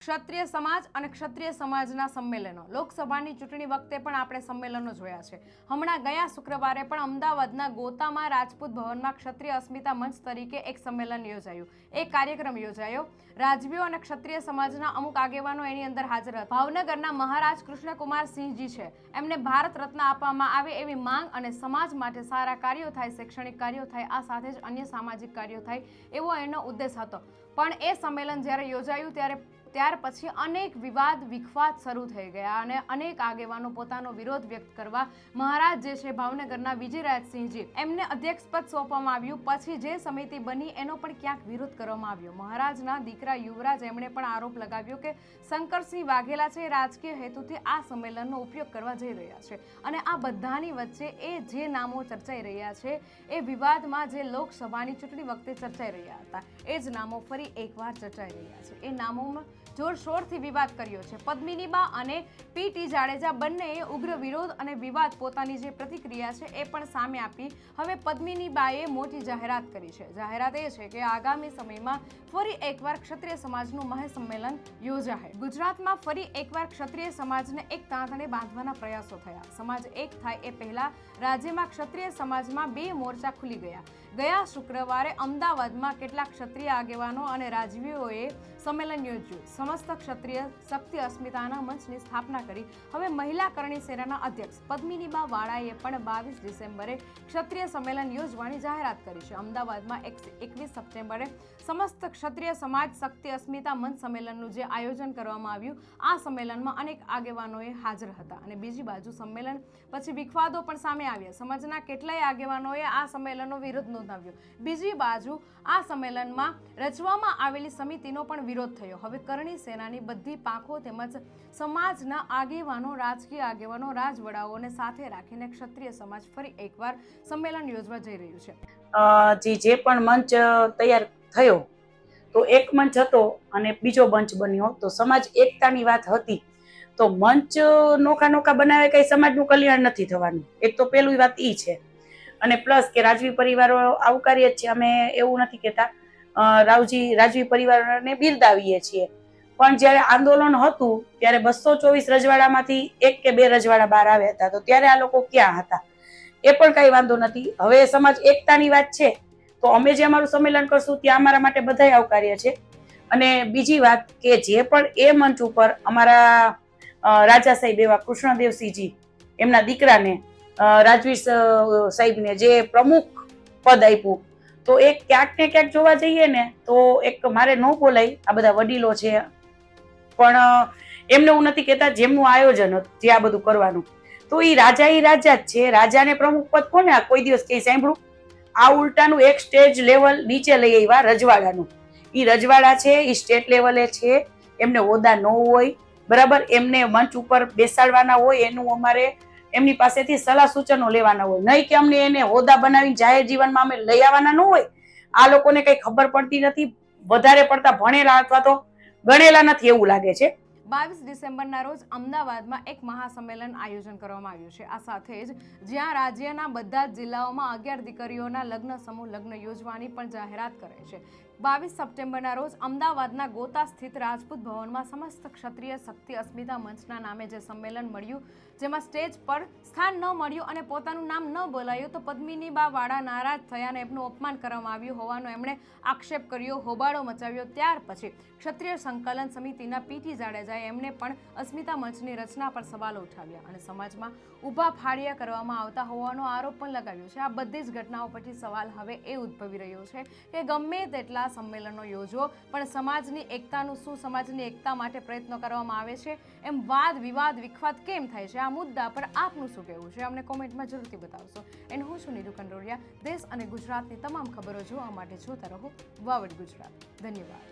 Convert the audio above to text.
ક્ષત્રિય સમાજ અને ક્ષત્રિય સમાજના સંમેલનો. લોકસભાની ચૂંટણી વખતે પણ આપણે સંમેલનો જોયા છે. હમણાં ગયા શુક્રવારે પણ અમદાવાદના ગોતામાં રાજપૂત ભવનમાં ક્ષત્રિય અસ્મિતા મંચ તરીકે એક સંમેલન યોજાયું. એક કાર્યક્રમ યોજાયો. રાજવીઓ અને ક્ષત્રિય સમાજના અમુક આગેવાનો એની અંદર હાજર હતા. ભાવનગરના મહારાજ કૃષ્ણકુમાર સિંહજી છે. એમને ભારત રત્ન આપવામાં આવે એવી માંગ અને સમાજ માટે સારા કાર્યો થાય, શૈક્ષણિક કાર્યો થાય, આ સાથે જ અન્ય સામાજિક કાર્યો થાય એવો એનો ઉદ્દેશ હતો. પણ એ સંમેલન જ્યારે યોજાયું ત્યારે ત્યાર પછી અનેક વિવાદ, વિખવાદ શરૂ થઈ ગયા અને અનેક આગેવાનો પોતાનો વિરોધ વ્યક્ત કરવા મહારાજ જે છે ભાવનગરના વિજયરાજસિંહજી એમને અધ્યક્ષપદ સોંપવામાં આવ્યું. પછી જે સમિતિ બની એનો પણ ક્યાંક વિરોધ કરવામાં આવ્યો. મહારાજના દીકરા યુવરાજ એમણે પણ આરોપ લગાવ્યો કે શંકરસિંહ વાઘેલા છે રાજકીય હેતુથી આ સંમેલનનો ઉપયોગ કરવા જઈ રહ્યા છે અને આ બધાની વચ્ચે એ જે નામો ચર્ચાઈ રહ્યા છે એ વિવાદમાં જે લોકસભાની ચૂંટણી વખતે ચર્ચાઈ રહ્યા હતા, એ જ નામો ફરી એકવાર ચર્ચાઈ રહ્યા છે. એ નામોમાં જોરશોરથી વિવાદ કર્યો છે. પદ્મિનીબા અને પીટી જાડેજા બંનેએ ઉગ્ર વિરોધ અને વિવાદ પોતાની જે પ્રતિક્રિયા છે એ પણ સામે આપી. હવે પદ્મિનીબાએ મોટી જાહેરાત કરી છે. જાહેરાત એ છે કે આગામી સમયમાં ફરી એકવાર ક્ષત્રિય સમાજનું મહાસંમેલન યોજાશે. ગુજરાતમાં ફરી એકવાર ક્ષત્રિય સમાજને એક તાંતણે બાંધવાના પ્રયાસો થયા. સમાજ એક થાય એ પહેલા રાજ્યમાં ક્ષત્રિય સમાજમાં બે મોરચા ખુલી ગયા. ગયા શુક્રવારે અમદાવાદમાં કેટલાક ક્ષત્રિય આગેવાનો અને રાજવીઓએ સંમેલન યોજ્યું. સમસ્ત ક્ષત્રિય શક્તિ અસ્મિતાના મંચની સ્થાપના કરી. હવે મહિલા કરણી સેનાના અધ્યક્ષ પદ્મિનીબા વાળાએ પણ બાવીસ ડિસેમ્બરે ક્ષત્રિય સંમેલન યોજવાની જાહેરાત કરી છે. અમદાવાદમાં એકવીસ સપ્ટેમ્બરે સમસ્ત ક્ષત્રિય સમાજ શક્તિ અસ્મિતા મંચ સંમેલનનું જે આયોજન કરવામાં આવ્યું, આ સંમેલનમાં અનેક આગેવાનોએ હાજર હતા. અને બીજી બાજુ સંમેલન પછી વિખવાદો પણ સામે આવ્યા. સમાજના કેટલાય આગેવાનોએ આ સંમેલનનો વિરોધ નોંધાવ્યો. બીજી બાજુ આ સંમેલનમાં રચવામાં આવેલી સમિતિનો પણ વિરોધ થયો. હવે કરણી સેનાની બધી પાંખો તેમજ સમાજના આગેવાનો, રાજકીય આગેવાનો, રાજવડાઓને સાથે રાખીને ક્ષત્રિય સમાજ ફરી એકવાર સંમેલન યોજવા જઈ રહ્યું છે. જે પણ મંચ તૈયાર થયો, તો એક મંચ હતો અને બીજો મંચ બન્યો. તો સમાજ એકતાની વાત હતી, તો મંચ નોખા નોખા બનાવે કઈ સમાજનું કલ્યાણ નથી થવાનું. એક તો પેલું વાત ઈ છે. અને પ્લસ કે રાજવી પરિવારો આવકારીએ છીએ. અમે એવું નથી કહેતા. રાવજી, રાજવી પરિવારને બિરદાવીએ છીએ. પણ જ્યારે આંદોલન હતું, ત્યારે બસો ચોવીસ રજવાડામાંથી એક કે બે રજવાડા બહાર આવ્યા હતા. તો ત્યારે આ લોકો ક્યાં હતા? એ પણ કઈ વાંધો નથી. હવે સમાજ એકતાની વાત છે. તો અમે જે અમારું સંમેલન કરશું, ત્યાં અમારા માટે બધાય આવકાર્ય છે. અને બીજી વાત કે જે પણ એ મંચ ઉપર અમારા રાજા સાહેબ એવા કૃષ્ણદેવસિંહજી, એમના દીકરાને રાજવીર સાહેબને જે પ્રમુખ પદ આપ્યું, તો એ ક્યાંક ને ક્યાંક જોવા જઈએ ને, તો એક મારે ન બોલાય, આ બધા વડીલો છે પણ એમને હું નથી કહેતા જેમનું આયોજન હતું, જે આ બધું કરવાનું. તો એ રાજા એ રાજા જ છે. રાજાને પ્રમુખ પદ કોને? કોઈ દિવસ કઈ સાંભળું? આ ઉલટાનું એક સ્ટેજ લેવલ નીચે લઈ આવ્યા રજવાડાનું. એ રજવાડા છે એ સ્ટેટ લેવલે છે. એમને હોદા ન હોય. બરાબર? એમને મંચ ઉપર બેસાડવાના હોય, એનું અમારે એમની પાસેથી સલાહ સૂચનો લેવાના હોય. નહીં કે અમને એને હોદા બનાવીને જાહેર જીવનમાં અમે લઈ આવવાના ન હોય. આ લોકોને કઈ ખબર પડતી નથી. વધારે પડતા ભણેલા અથવા તો ગણેલા નથી એવું લાગે છે. બાવીસ ડિસેમ્બરના રોજ અમદાવાદમાં એક મહાસંમેલન આયોજન કરવામાં આવ્યું છે. આ સાથે જ જ્યાં રાજ્યના બધા જ જિલ્લાઓમાં અગિયાર દીકરીઓના લગ્ન સમૂહ લગ્ન યોજવાની પણ જાહેરાત કરે છે. બાવીસ સપ્ટેમ્બરના રોજ અમદાવાદના ગોતા સ્થિત રાજપૂત ભવનમાં સમસ્ત ક્ષત્રિય શક્તિ અસ્મિતા મંચના નામે જે સંમેલન મળ્યું, જેમાં સ્ટેજ પર સ્થાન ન મળ્યું અને પોતાનું નામ ન બોલાયું, તો પદ્મિની બા વાળા નારાજ થયા અને એમનું અપમાન કરવામાં આવ્યું હોવાનો એમણે આક્ષેપ કર્યો, હોબાળો મચાવ્યો. ત્યાર પછી ક્ષત્રિય સંકલન સમિતિના પીટી જાડેજાએ એમણે પણ અસ્મિતા મંચની રચના પર સવાલો ઉઠાવ્યા અને સમાજમાં ઊભા ફાળિયા કરવામાં આવતા હોવાનો આરોપ પણ લગાવ્યો છે. આ બધી જ ઘટનાઓ પછી સવાલ હવે એ ઉદ્ભવી રહ્યો છે કે ગમે તેટલા સંમેલનો યોજો પણ સમાજની એકતાનું શું? સમાજની એકતા માટે પ્રયત્નો કરવામાં આવે છે. એમ વાદ, વિવાદ, વિખવાદ કેમ થાય છે? આ મુદ્દા પર આપનું શું કહેવું છે? અમને કોમેન્ટમાં જરૂરથી બતાવશો. એન્ડ હું છું નીરુ કંડોરિયા. દેશ અને ગુજરાતની તમામ ખબરો જોવા માટે જોતા રહો વાવડ ગુજરાત. ધન્યવાદ.